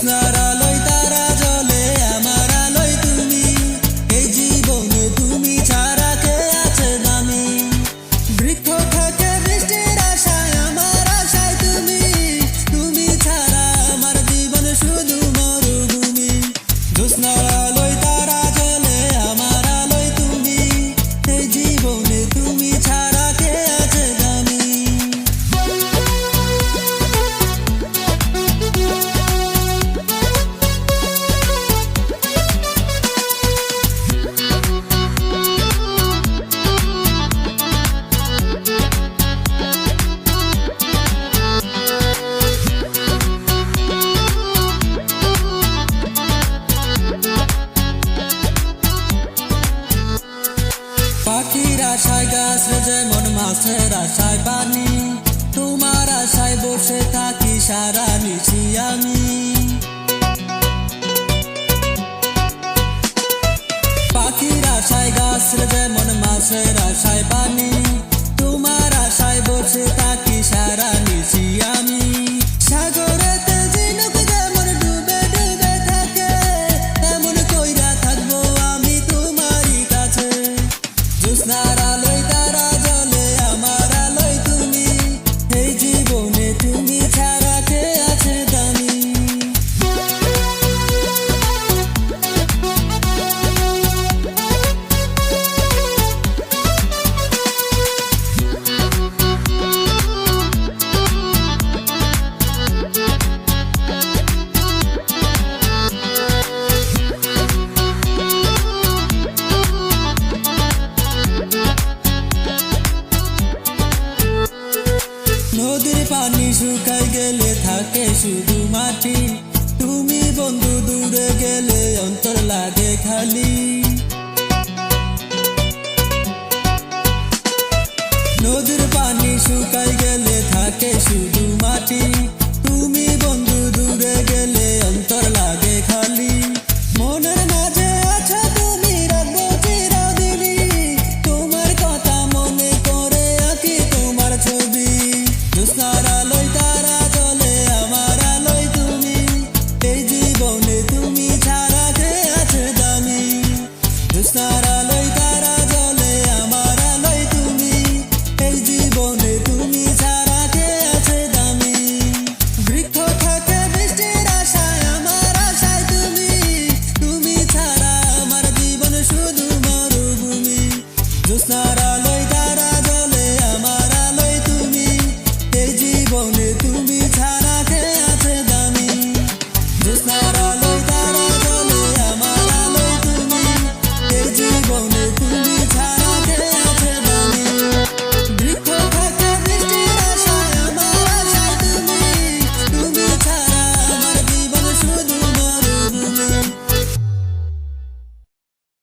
It's not আশায় গাছ যেমন মাছের আশায় পানি। তোমার আশায় বসে থাকি সারা নিশি আমি। পাখির আশায় গাছ যেমন মাছের আশায় পানি। তোমার আশায় বসে থাকি সারা নিশি আমি। ঝিনুক শুকাই গেলে থাকে শুধু মাটি। তুমি বন্ধু, দূরে গেলে অন্তর লাগে খালি। নদীর পানি শুকাই গেলে থাকে শুধু জ্যোৎস্নার আলোয় তুমি ছাড়া কে আছে দামি বৃক্ষ থাকে বৃষ্টির আশায় আমার আশায় তুমি তুমি ছাড়া আমার জীবন শুধু মরুভূমি জ্যোৎস্নার